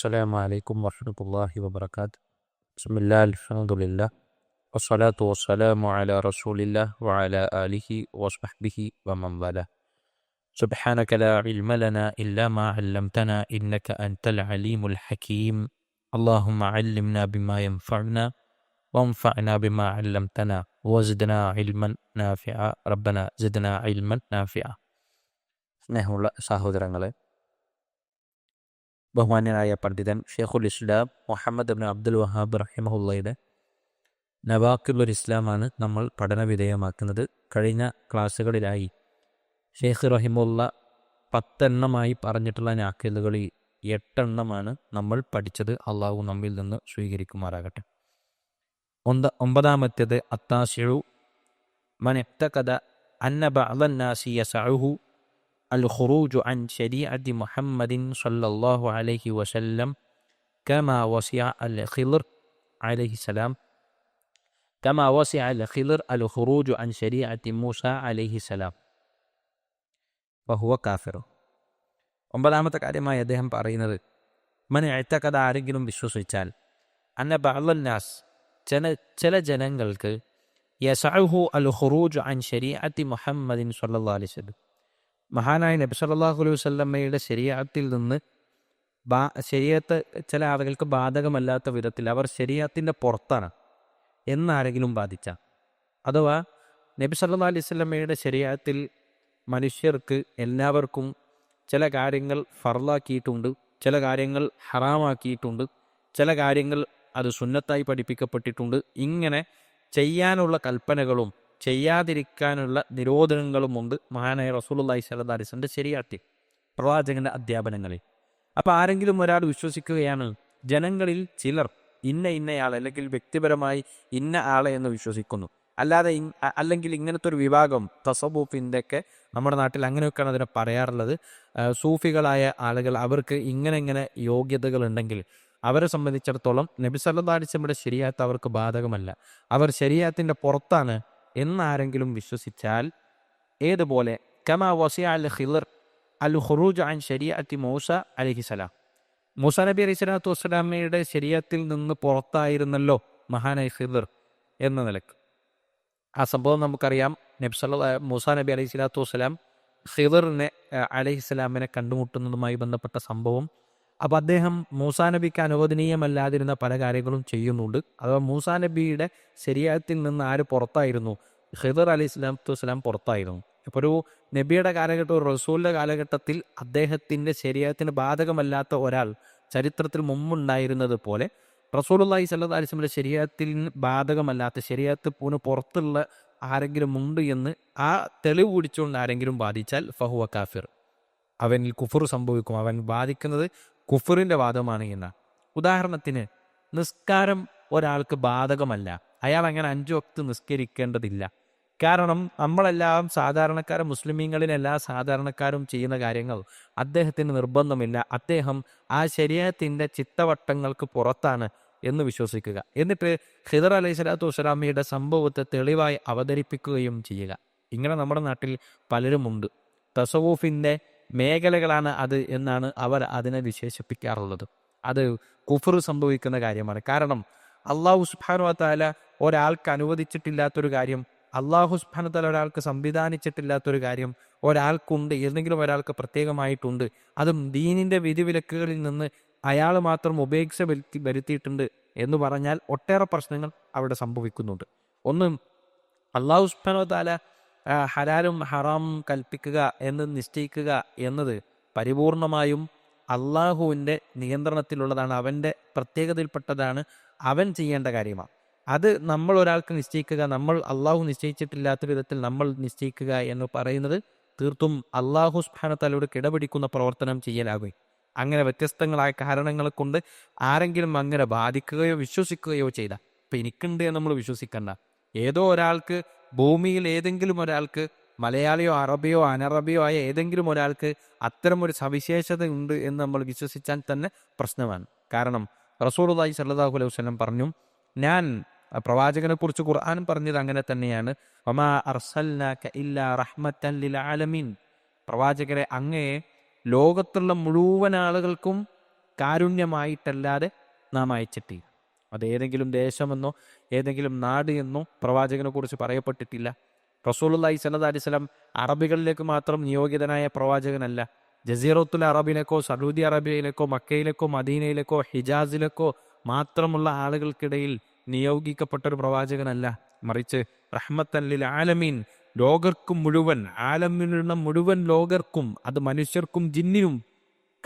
السلام عليكم ورحمة الله وبركاته بسم الله الحمد لله والصلاة والسلام على رسول الله وعلى آله وصحبه ومن والاه سبحانك لا علم لنا إلا ما علمتنا إنك أنت العليم الحكيم اللهم علمنا بما ينفعنا وانفعنا بما علمتنا وزدنا علما نافعا ربنا زدنا علما نافعا സ്നേഹമുള്ള സഹോദരങ്ങളെ ബഹുമാന്യനായ പണ്ഡിതൻ ഷെയ്ഖുൽ ഇസ്ലാം മുഹമ്മദ് അബ്ൻ അബ്ദുൽ വഹാബ് റഹിമഹുല്ലയുടെ നവാക്കുൽ ഇസ്ലാമാണ് നമ്മൾ പഠന വിധേയമാക്കുന്നത്. കഴിഞ്ഞ ക്ലാസ്സുകളിലായി ഷെയ്ഖ് റഹിമുല്ല പത്തെണ്ണമായി പറഞ്ഞിട്ടുള്ള നാക്കിലുകളിൽ എട്ടെണ്ണമാണ് നമ്മൾ പഠിച്ചത്. അള്ളാഹു നമ്മിൽ നിന്ന് സ്വീകരിക്കുമാറാകട്ടെ. ഒന്ത ഒമ്പതാമത്തേത് അത്താശിഴു മനക്തകഥ അന്നബ അലന്നാസിയ യസഉഹു الخروج عن شريعة محمد صلى الله عليه وسلم كما وسع الخضر عليه السلام كما وسع الخضر الخروج عن شريعة موسى عليه السلام وهو كافر ഒമ്പതാമത്തെ കാര്യമായി അദ്ദേഹം പറയുന്നത് മന എഴുത്തക്കഥ ആരെങ്കിലും വിശ്വസിച്ചാൽ അന്ന ബഅലന്നാസ് ചില ചില ജനങ്ങൾക്ക് യസഅഹു അൽ ഖുറൂജ് അൻ ശരീഅത്തി മുഹമ്മദിൻ സല്ലല്ലാഹു അലൈഹി വസല്ലം മഹാനായ നബി സല്ലാഹു അലൈഹി വല്ലമ്മയുടെ ശരീഅത്തിൽ നിന്ന് ബാ ശരിയത്ത് ചില ആളുകൾക്ക് ബാധകമല്ലാത്ത വിധത്തിൽ അവർ ശരിയാത്തിന്റെ പുറത്താണ് എന്നാരെങ്കിലും ബാധിച്ച അഥവാ നബി സല്ലാ അലൈഹി സ്വലമ്മയുടെ ശരീഅത്തിൽ മനുഷ്യർക്ക് എല്ലാവർക്കും ചില കാര്യങ്ങൾ ഫർലാക്കിയിട്ടുണ്ട് ചില കാര്യങ്ങൾ ഹറാമാക്കിയിട്ടുണ്ട് ചില കാര്യങ്ങൾ അത് സുന്നത്തായി പഠിപ്പിക്കപ്പെട്ടിട്ടുണ്ട് ഇങ്ങനെ ചെയ്യാനുള്ള കൽപ്പനകളും ചെയ്യാതിരിക്കാനുള്ള നിരോധനങ്ങളുമുണ്ട് മഹാനായ അലൈഹി വസല്ലം ശരിയാത്തി പ്രവാചകന്റെ അധ്യാപനങ്ങളിൽ. അപ്പോൾ ആരെങ്കിലും ഒരാൾ വിശ്വസിക്കുകയാണ് ജനങ്ങളിൽ ചിലർ ഇന്ന ഇന്നയാൾ അല്ലെങ്കിൽ വ്യക്തിപരമായി ഇന്ന ആളെ എന്ന് വിശ്വസിക്കുന്നു. അല്ലാതെ അല്ലെങ്കിൽ ഇങ്ങനത്തെ ഒരു വിഭാഗം തസബൂഫിന്റെ ഒക്കെ നമ്മുടെ നാട്ടിൽ അങ്ങനെയൊക്കെയാണ് അതിനെ പറയാറുള്ളത്. സൂഫികളായ ആളുകൾ അവർക്ക് ഇങ്ങനെ ഇങ്ങനെ യോഗ്യതകൾ ഉണ്ടെങ്കിൽ അവരെ സംബന്ധിച്ചിടത്തോളം നബി സല്ലല്ലാഹു അലൈഹി അവർക്ക് ബാധകമല്ല. അവർ ശരിയാത്തിന്റെ പുറത്താണ് എന്നാരെങ്കിലും വിശ്വസിച്ചാൽ ഏതുപോലെ? കമ വസിയ അൽ ഖിദർ അൽ ഖുറൂജ് അൻ ശരിയത്തി മൂസ അലഹിസലാം മൂസ നബി അലൈഹി സ്വലാത്തു വസ്സലാമയുടെ ശരീരത്തിൽ നിന്ന് പുറത്തായിരുന്നല്ലോ മഹാനായ ഖിദർ എന്ന നിലയ്ക്ക്. ആ സംഭവം നമുക്കറിയാം. നബി സല്ല മൂസ നബി അലൈഹി സ്വലാത്തു വസ്സലാം ഖിദറിനെ അലൈഹി സ്വലാമിനെ കണ്ടുമുട്ടുന്നതുമായി ബന്ധപ്പെട്ട സംഭവം അപ്പോൾ അദ്ദേഹം മൂസാ നബിക്ക് അനുവദനീയമല്ലാതിരുന്ന പല കാര്യങ്ങളും ചെയ്യുന്നുണ്ട്. അഥവാ മൂസാ നബിയുടെ ശരീരത്തിൽ നിന്ന് ആര് പുറത്തായിരുന്നു? ഹിദർ അലി ഇസ്ലാത്തു വസ്സലാം പുറത്തായിരുന്നു. ഇപ്പോൾ ഒരു നബിയുടെ കാലഘട്ടം ഒരു റസൂലിന്റെ കാലഘട്ടത്തിൽ അദ്ദേഹത്തിന്റെ ശരീരത്തിന് ബാധകമല്ലാത്ത ഒരാൾ ചരിത്രത്തിൽ മുമ്പുണ്ടായിരുന്നത് പോലെ റസൂലുള്ളാഹി സല്ലാ അലൈഹി ശരീരത്തിന് ബാധകമല്ലാത്ത ശരീരത്തിന് പുറത്തുള്ള ആരെങ്കിലും ഉണ്ട് എന്ന് ആ തെളിവ് പിടിച്ചുകൊണ്ട് ആരെങ്കിലും ബാധിച്ചാൽ ഫഹുവ കാഫിർ. അവനിൽ കുഫർ സംഭവിക്കും. അവൻ ബാധിക്കുന്നത് കുഫറിന്റെ വാദമാണ് എന്ന. ഉദാഹരണത്തിന് നിസ്കാരം ഒരാൾക്ക് ബാധകമല്ല. അയാൾ അങ്ങനെ അഞ്ചു വക്ത് നിസ്കരിക്കേണ്ടതില്ല. കാരണം നമ്മളെല്ലാം സാധാരണക്കാരും മുസ്ലിമീങ്ങളിലെല്ലാ സാധാരണക്കാരും ചെയ്യുന്ന കാര്യങ്ങൾ അദ്ദേഹത്തിന് നിർബന്ധമില്ല. അദ്ദേഹം ആ ശരീരത്തിന്റെ ചിത്തവട്ടങ്ങൾക്ക് പുറത്താണ് എന്ന് വിശ്വസിക്കുക. എന്നിട്ട് ഖിദർ അലൈഹി സ്വലാത്തു വസ്സലാമിയുടെ സംഭവത്തെ തെളിവായി അവതരിപ്പിക്കുകയും ചെയ്യുക. ഇങ്ങനെ നമ്മുടെ നാട്ടിൽ പലരുമുണ്ട്. തസവൂഫിന്റെ മേഖലകളാണ് അത് എന്നാണ് അവർ അതിനെ വിശേഷിപ്പിക്കാറുള്ളത്. അത് കുഫർ സംഭവിക്കുന്ന കാര്യമാണ്. കാരണം അള്ളാഹു സുബ്ഹാനഹു താല ഒരാൾക്ക് അനുവദിച്ചിട്ടില്ലാത്തൊരു കാര്യം അള്ളാഹു സുബ്ഹാനഹു താല ഒരാൾക്ക് സംവിധാനിച്ചിട്ടില്ലാത്തൊരു കാര്യം ഒരാൾക്കുണ്ട് ഏതെങ്കിലും ഒരാൾക്ക് പ്രത്യേകമായിട്ടുണ്ട് അതും ദീനിന്റെ വിധിവിലക്കുകളിൽ നിന്ന് അയാൾ മാത്രം ഉപേക്ഷ വരുത്തി വരുത്തിയിട്ടുണ്ട് എന്ന് പറഞ്ഞാൽ ഒട്ടേറെ പ്രശ്നങ്ങൾ അവിടെ സംഭവിക്കുന്നുണ്ട്. ഒന്ന് അള്ളാഹു സുബ്ഹാനഹു താല ഹലാലും ഹറാമും കൽപ്പിക്കുക എന്ന് നിശ്ചയിക്കുക എന്നത് പരിപൂർണമായും അള്ളാഹുവിന്റെ നിയന്ത്രണത്തിലുള്ളതാണ്. അവന്റെ പ്രത്യേകതയിൽപ്പെട്ടതാണ് അവൻ ചെയ്യേണ്ട കാര്യമാണ്. അത് നമ്മൾ ഒരാൾക്ക് നിശ്ചയിക്കുക നമ്മൾ അള്ളാഹു നിശ്ചയിച്ചിട്ടില്ലാത്ത വിധത്തിൽ നമ്മൾ നിശ്ചയിക്കുക എന്ന് പറയുന്നത് തീർത്തും അള്ളാഹു സ്ഫാനത്തലോട് കിടപിടിക്കുന്ന പ്രവർത്തനം ചെയ്യലാകുകയും അങ്ങനെ വ്യത്യസ്തങ്ങളായ കാരണങ്ങളെ കൊണ്ട് ആരെങ്കിലും അങ്ങനെ ബാധിക്കുകയോ വിശ്വസിക്കുകയോ ചെയ്ത ഇപ്പം എനിക്കുണ്ട് എന്ന് നമ്മൾ വിശ്വസിക്കണ്ട. ഏതോ ഒരാൾക്ക് ഭൂമിയിൽ ഏതെങ്കിലും ഒരാൾക്ക് മലയാളിയോ അറബിയോ അനറബിയോ ആയ ഏതെങ്കിലും ഒരാൾക്ക് അത്തരമൊരു സവിശേഷത ഉണ്ട് എന്ന് നമ്മൾ വിശ്വസിച്ചാൽ തന്നെ പ്രശ്നമാണ്. കാരണം റസൂലുള്ളാഹി സല്ലാഹു അലൈഹി വസല്ലം പറഞ്ഞു ഞാൻ പ്രവാചകനെ കുറിച്ച് ഖുർആൻ പറഞ്ഞത് അങ്ങനെ തന്നെയാണ്. ആലമീൻ. പ്രവാചകരെ അങ്ങയെ ലോകത്തുള്ള മുഴുവൻ ആളുകൾക്കും കാരുണ്യമായിട്ടല്ലാതെ നാം അയച്ചിട്ടില്ല. അത് ഏതെങ്കിലും ദേശമെന്നോ ഏതെങ്കിലും നാട് എന്നോ പ്രവാചകനെ കുറിച്ച് പറയപ്പെട്ടിട്ടില്ല സ്വല്ലല്ലാഹി അലൈഹി വസല്ലം അറബികളിലേക്ക് മാത്രം നിയോഗിതനായ പ്രവാചകനല്ല. ജസീറത്തുൽ അറബിലേക്കോ സൗദി അറേബ്യയിലേക്കോ മക്കയിലേക്കോ മദീനയിലേക്കോ ഹിജാസിലേക്കോ മാത്രമുള്ള ആളുകൾക്കിടയിൽ നിയോഗിക്കപ്പെട്ട ഒരു പ്രവാചകനല്ല. മറിച്ച് റഹ്മത്തല്ലിൽ ആലമീൻ ലോകർക്കും മുഴുവൻ ആലമിനുള്ള മുഴുവൻ ലോകർക്കും അത് മനുഷ്യർക്കും ജിന്നിനും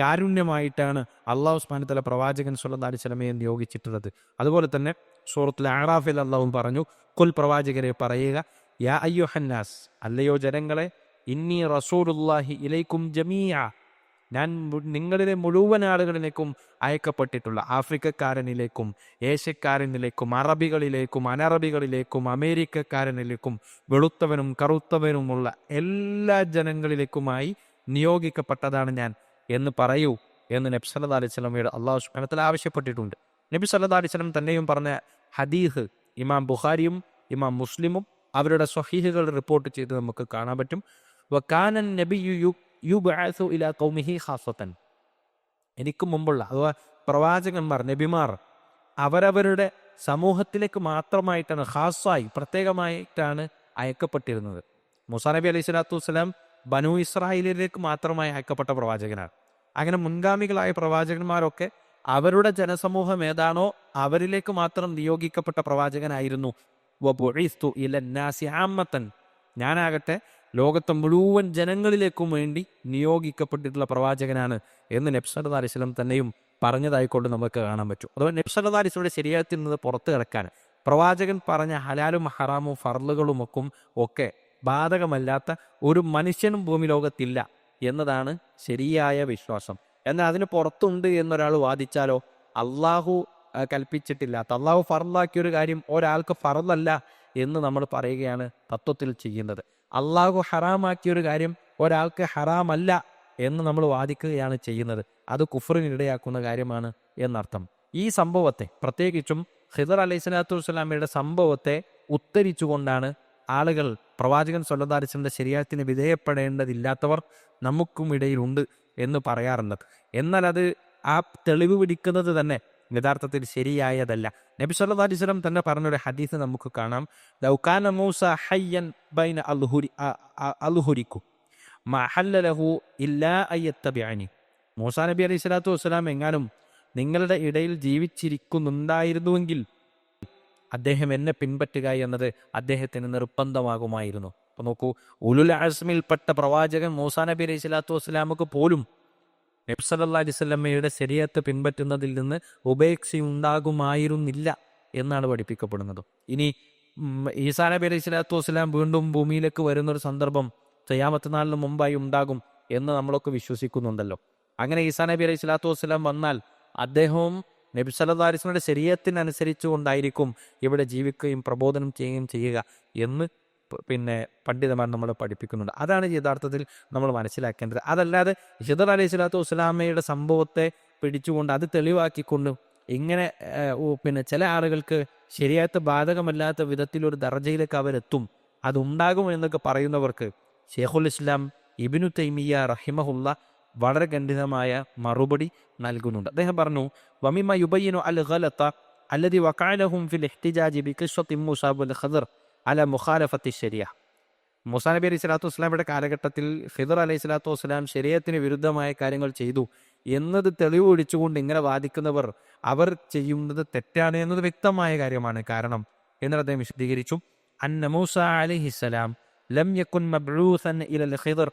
കാരുണ്യമായിട്ടാണ് അള്ളാഹു സ്മാനത്തല പ്രവാചകൻ സുല്ലാ അലിസ്ലമയെ നിയോഗിച്ചിട്ടുള്ളത്. അതുപോലെ തന്നെ സൂറത്തുൽ ആറാഫിൽ അള്ളാഹും പറഞ്ഞു കുൽ പ്രവാചകരെ പറയുക യാ അയ്യോ ഹന്നാസ് അല്ലയോ ജനങ്ങളെ ഇന്നി റസൂലുല്ലാഹി ഇലൈക്കും ജമീയ ഞാൻ നിങ്ങളിലെ മുഴുവൻ ആളുകളിലേക്കും അയക്കപ്പെട്ടിട്ടുള്ള ആഫ്രിക്കക്കാരനിലേക്കും ഏഷ്യക്കാരനിലേക്കും അറബികളിലേക്കും അനറബികളിലേക്കും അമേരിക്കക്കാരനിലേക്കും വെളുത്തവനും കറുത്തവനുമുള്ള എല്ലാ ജനങ്ങളിലേക്കുമായി നിയോഗിക്കപ്പെട്ടതാണ് ഞാൻ. എന്ന് പറയൂ എന്ന് നബി സല്ലാ അലൈഹി വസല്ലമയുടെ അള്ളാഹു സുബ്ഹാനഹു ആവശ്യപ്പെട്ടിട്ടുണ്ട്. നബി സല്ലാ അലൈഹി സ്വലം തന്നെയും പറഞ്ഞ ഹദീഹ് ഇമാം ബുഖാരിയും ഇമാം മുസ്ലിമും അവരുടെ സ്വഹീഹുകൾ റിപ്പോർട്ട് ചെയ്ത് നമുക്ക് കാണാൻ പറ്റും. വക്കാനൻ നബി യു- യുബ്അസു ഇലാ കൗമിഹി ഹാസത്തൻ എനിക്ക് മുമ്പുള്ള അഥവാ പ്രവാചകന്മാർ നബിമാർ അവരവരുടെ സമൂഹത്തിലേക്ക് മാത്രമായിട്ടാണ് ഹാസായി പ്രത്യേകമായിട്ടാണ് അയക്കപ്പെട്ടിരുന്നത്. മുസാ നബി അലൈഹി സ്വലാത്തു വസ്സലാം ബനു ഇസ്രായേലിലേക്ക് മാത്രമായി അയക്കപ്പെട്ട പ്രവാചകനാണ്. അങ്ങനെ മുൻഗാമികളായ പ്രവാചകന്മാരൊക്കെ അവരുടെ ജനസമൂഹം ഏതാണോ അവരിലേക്ക് മാത്രം നിയോഗിക്കപ്പെട്ട പ്രവാചകനായിരുന്നു. ഞാനാകട്ടെ ലോകത്തെ മുഴുവൻ ജനങ്ങളിലേക്കും വേണ്ടി നിയോഗിക്കപ്പെട്ടിട്ടുള്ള പ്രവാചകനാണ് എന്ന് നബ്സല്ലാ തന്നെയും പറഞ്ഞതായിക്കൊണ്ട് നമുക്ക് കാണാൻ പറ്റും. അതുപോലെ നബ്സല്ലാ അലിസ്ലയുടെ ശരിയാത്തിൽ നിന്ന് പുറത്തു കിടക്കാൻ പ്രവാചകൻ പറഞ്ഞ ഹലാലും ഹറാമും ഫർലുകളുമൊക്കെ ഒക്കെ ബാധകമല്ലാത്ത ഒരു മനുഷ്യനും ഭൂമി ലോകത്തില്ല എന്നതാണ് ശരിയായ വിശ്വാസം. എന്നാൽ അതിന് പുറത്തുണ്ട് എന്നൊരാൾ വാദിച്ചാലോ? അള്ളാഹു കൽപ്പിച്ചിട്ടില്ലാത്ത അള്ളാഹു ഫറലാക്കിയ ഒരു കാര്യം ഒരാൾക്ക് ഫറലല്ല എന്ന് നമ്മൾ പറയുകയാണ് തത്വത്തിൽ ചെയ്യുന്നത്. അള്ളാഹു ഹറാമാക്കിയ ഒരു കാര്യം ഒരാൾക്ക് ഹറാമല്ല എന്ന് നമ്മൾ വാദിക്കുകയാണ് ചെയ്യുന്നത്. അത് കുഫറിനിടയാക്കുന്ന കാര്യമാണ് എന്നർത്ഥം. ഈ സംഭവത്തെ പ്രത്യേകിച്ചും ഹിദർ അലൈഹി സ്വലാത്തു വസ്സലാമയുടെ സംഭവത്തെ ഉത്തരിച്ചുകൊണ്ടാണ് ആളുകൾ പ്രവാചകൻ സൊല്ലദാരിസിന്റെ ശരിയാത്തിന് വിധേയപ്പെടേണ്ടതില്ലാത്തവർ നമുക്കും ഇടയിലുണ്ട് എന്ന് പറയാറുണ്ട്. എന്നാൽ അത് ആ തെളിവ് പിടിക്കുന്നത് തന്നെ യഥാർത്ഥത്തിൽ ശരിയായതല്ല. നബി സല്ലല്ലാഹു അലൈഹി വസല്ലം തന്നെ പറഞ്ഞൊരു ഹദീസ് നമുക്ക് കാണാം. ലൗകാന മൂസ ബൈന ഇല്ലാ മൂസാ നബി അലൈഹി സ്വലാത്തു വസ്സലാം എങ്ങാനും നിങ്ങളുടെ ഇടയിൽ ജീവിച്ചിരിക്കുന്നുണ്ടായിരുന്നുവെങ്കിൽ അദ്ദേഹം എന്നെ പിൻപറ്റുക എന്നത് അദ്ദേഹത്തിന് നിർബന്ധമാകുമായിരുന്നു. അപ്പോൾ നോക്കൂ ഉലുൽ അസ്മിൽപ്പെട്ട പ്രവാചകൻ മൂസാ നബി അലൈഹി സ്വലാത്തു വസ്സലാമുക്ക് പോലും നബ്സല്ലാ അലിസ്വല്ലമ്മയുടെ ശരീരത്തെ പിൻപറ്റുന്നതിൽ നിന്ന് ഉപേക്ഷയുണ്ടാകുമായിരുന്നില്ല എന്നാണ് പഠിപ്പിക്കപ്പെടുന്നത്. ഇനി ഈസാ നബി അലൈഹി സ്വലാത്തു വസ്സലാം വീണ്ടും ഭൂമിയിലേക്ക് വരുന്നൊരു സന്ദർഭം ചെയ്യാമത്ത് നാളിന് മുമ്പായി ഉണ്ടാകും എന്ന് നമ്മളൊക്കെ വിശ്വസിക്കുന്നുണ്ടല്ലോ. അങ്ങനെ ഈസാ നബി അലൈഹി സ്വലാത്തു വസ്സലാം വന്നാൽ അദ്ദേഹവും നബി വസല്ലമയുടെ ശരീരത്തിനനുസരിച്ചു കൊണ്ടായിരിക്കും ഇവിടെ ജീവിക്കുകയും പ്രബോധനം ചെയ്യുകയും ചെയ്യുക എന്ന് പിന്നെ പണ്ഡിതന്മാർ നമ്മൾ പഠിപ്പിക്കുന്നുണ്ട്. അതാണ് യഥാർത്ഥത്തിൽ നമ്മൾ മനസ്സിലാക്കേണ്ടത്. അതല്ലാതെ ഹിദർ അലൈഹി സ്വലാത്തു വസ്സലാമയുടെ സംഭവത്തെ പിടിച്ചുകൊണ്ട് അത് തെളിവാക്കിക്കൊണ്ട് ഇങ്ങനെ പിന്നെ ചില ആളുകൾക്ക് ശരിയാത്ത ബാധകമല്ലാത്ത വിധത്തിലൊരു ദർജയിലേക്ക് അവരെത്തും. അതുണ്ടാകും എന്നൊക്കെ പറയുന്നവർക്ക് ഷെയ്ഖുൽ ഇസ്ലാം ഇബിനു തൈമിയ റഹിമഹുല്ല വളരെ ഖണ്ഡിതമായ മറുപടി നൽകുന്നുണ്ട്. അദ്ദേഹം പറഞ്ഞു വമിമ യുബയ്യനു അൽ ഖലത്ത അല്ലതി വക്കാലഹും ഫിൽ ഇഹ്തിജാജി ബി ഖിസ്വത്തി മൂസ വൽ ഖദർ അല മുഖാലഫത്തി ശരിയ. മൂസാ നബി അലൈഹി സ്വലാത്തു വസ്സലാമിയുടെ കാലഘട്ടത്തിൽ ഖിദർ അലൈഹി സ്വലാത്തു വസ്സലാം ശരീരത്തിന് വിരുദ്ധമായ കാര്യങ്ങൾ ചെയ്തു എന്നത് തെളിവ് ഒഴിച്ചുകൊണ്ട് ഇങ്ങനെ വാദിക്കുന്നവർ അവർ ചെയ്യുന്നത് തെറ്റാണ് എന്നത് വ്യക്തമായ കാര്യമാണ്. കാരണം എന്നിട്ട് അദ്ദേഹം വിശദീകരിച്ചു അന്ന മൂസ അലിഹിസ്സലാം ലം യക്കുൻ മബ്ഊസൻ ഇലൽ ഖിദർ.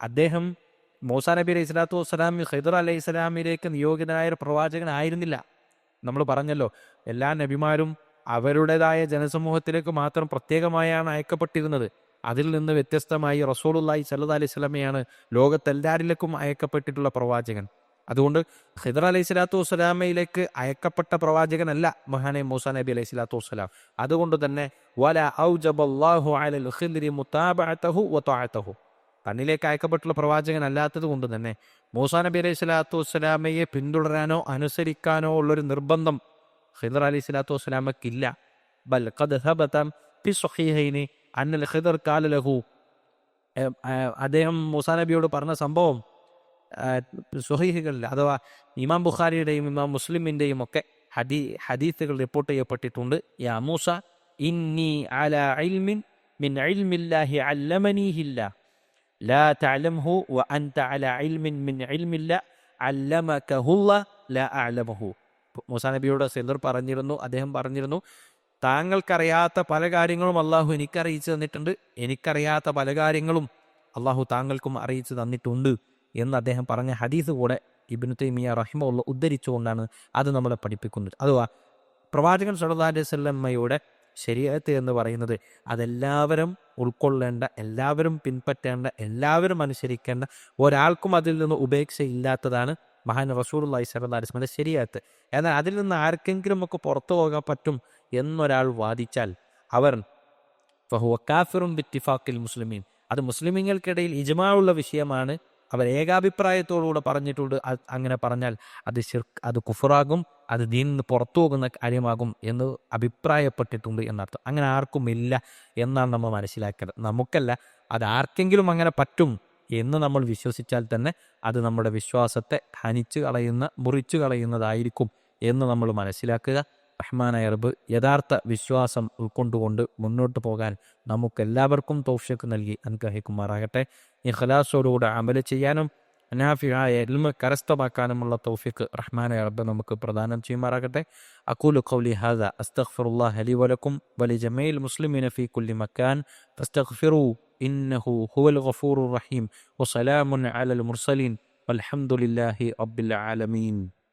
അദ്ദേഹം മൂസാ നബി അലൈഹി സ്വലാത്തു വസ്സലാം ഖൈദർ അലൈഹി സ്വലാമിലേക്ക് നിയോഗിതനായ ഒരു പ്രവാചകനായിരുന്നില്ല നമ്മൾ പറഞ്ഞല്ലോ എല്ലാ നബിമാരും അവരുടേതായ ജനസമൂഹത്തിലേക്ക് മാത്രം പ്രത്യേകമായാണ് അയക്കപ്പെട്ടിരുന്നത്. അതിൽ നിന്ന് വ്യത്യസ്തമായി റസൂലുള്ളാഹി സല്ലല്ലാഹു അലൈഹി സ്വലമയാണ് ലോകത്തെല്ലാരിലേക്കും അയക്കപ്പെട്ടിട്ടുള്ള പ്രവാചകൻ. അതുകൊണ്ട് ഹിദർ അലൈഹി സ്വലാത്തു വസ്സലാമയിലേക്ക് അയക്കപ്പെട്ട പ്രവാചകനല്ല മഹാനെ മൂസ നബി അലൈഹി സ്വലാത്തു വസ്സലാം. അതുകൊണ്ട് തന്നെ വല ഔജബല്ലാഹു അലൽ ഖിദ്രി മുതാബഅതഹു വതഅതഹു. തന്നിലേക്ക് അയക്കപ്പെട്ടുള്ള പ്രവാചകൻ അല്ലാത്തത് കൊണ്ട് തന്നെ മൂസാ നബി അലൈഹി സ്വലാത്തു വസ്സലാമയെ പിന്തുടരാനോ അനുസരിക്കാനോ ഉള്ളൊരു നിർബന്ധം ഹിദർ അലി സ്വലാത്തു വസ്സലാമക്കില്ല. ബൽ അന്നൽ ഖിദർ അദ്ദേഹം മൂസാ നബിയോട് പറഞ്ഞ സംഭവം സുഹൈഹികളിൽ അഥവാ ഇമാം ബുഖാരിയുടെയും ഇമാം മുസ്ലിമിന്റെയും ഒക്കെ ഹദി ഹദീത്തുകൾ റിപ്പോർട്ട് ചെയ്യപ്പെട്ടിട്ടുണ്ട്. യാ മൂസ ഇന്നി അല മിൻ അല്ലമനീഹില്ല. ലാ തഅലംഹു വ അൻത അല ഇൽമിൻ മിൻ ഇൽമില്ല അല്ലമകഹുല്ല ലാ അഅലമഹു മൂസാ നബിയോട് സിദർ പറഞ്ഞിരുന്നു അദ്ദേഹം പറഞ്ഞിരുന്നു താങ്കൾക്കറിയാത്ത പല കാര്യങ്ങളും അള്ളാഹു എനിക്കറിയിച്ചു തന്നിട്ടുണ്ട് എനിക്കറിയാത്ത പല കാര്യങ്ങളും അള്ളാഹു താങ്കൾക്കും അറിയിച്ചു തന്നിട്ടുണ്ട് എന്ന് അദ്ദേഹം പറഞ്ഞ ഹദീസ് കൂടെ ഇബിനു തൈമിയ റഹിമുള്ള ഉദ്ധരിച്ചുകൊണ്ടാണ് അത് നമ്മളെ പഠിപ്പിക്കുന്നത്. അഥവാ പ്രവാചകൻ സല്ലല്ലാഹു അലൈഹി ശരീരത്ത് എന്ന് പറയുന്നത് അതെല്ലാവരും ഉൾക്കൊള്ളേണ്ട എല്ലാവരും പിൻപറ്റേണ്ട എല്ലാവരും അനുസരിക്കേണ്ട ഒരാൾക്കും അതിൽ നിന്ന് ഉപേക്ഷയില്ലാത്തതാണ് മഹാൻ റസൂൽ അള്ളഹി സല്ലാ അലിസ്മന്റെ ശരിയാത്ത്. എന്നാൽ അതിൽ നിന്ന് ആർക്കെങ്കിലും ഒക്കെ പുറത്തു പോകാൻ പറ്റും എന്നൊരാൾ വാദിച്ചാൽ അവർ ഫഹുവ കാഫിറും ബിറ്റിഫാക്കിൽ മുസ്ലിമീൻ. അത് മുസ്ലിമീങ്ങൾക്കിടയിൽ ഇജമാവുള്ള വിഷയമാണ്. അവർ ഏകാഭിപ്രായത്തോടുകൂടെ പറഞ്ഞിട്ടുണ്ട്. അങ്ങനെ പറഞ്ഞാൽ അത് അത് കുഫറാകും അത് ദീനിൽ നിന്ന് പുറത്തു പോകുന്ന കാര്യമാകും എന്ന് അഭിപ്രായപ്പെട്ടിട്ടുണ്ട് എന്നർത്ഥം. അങ്ങനെ ആർക്കും ഇല്ല എന്നാണ് നമ്മൾ മനസ്സിലാക്കേണ്ടത്. നമുക്കല്ല അത് ആർക്കെങ്കിലും അങ്ങനെ പറ്റും എന്ന് നമ്മൾ വിശ്വസിച്ചാൽ തന്നെ അത് നമ്മുടെ വിശ്വാസത്തെ ഹനിച്ചു കളയുന്ന മുറിച്ചു കളയുന്നതായിരിക്കും എന്ന് നമ്മൾ മനസ്സിലാക്കുക. റഹ്മാനായ റബ്ബ് യഥാർത്ഥ വിശ്വാസം ഉൾക്കൊണ്ടുകൊണ്ട് മുന്നോട്ട് പോകാൻ നമുക്കെല്ലാവർക്കും തോഫ്യക്ക് നൽകി അനുഗ്രഹിക്കുമാറാകട്ടെ ഇഖലാസോടുകൂടെ അമല് ചെയ്യാനും അനാഫിയായ എൽമ കരസ്ഥമാക്കാനുമുള്ള തൗഫിക്ക് റഹ്മാനായ റബ്ബ് നമുക്ക് പ്രദാനം ചെയ്യുമാറാകട്ടെ അക്കൂലു ഖൗലി ഹാദ അസ്തഗ്ഫിറുല്ലാഹ ലി വലക്കും വലി ജമീൽ മുസ്ലിമീന ഫീ കുല്ലി മക്കാൻ ഫസ്തഗ്ഫിറു ഇന്നഹു ഹുവൽ ഗഫൂറുർ റഹീം വസലാമുൻ അലൽ മുർസലീൻ والحمد لله رب العالمين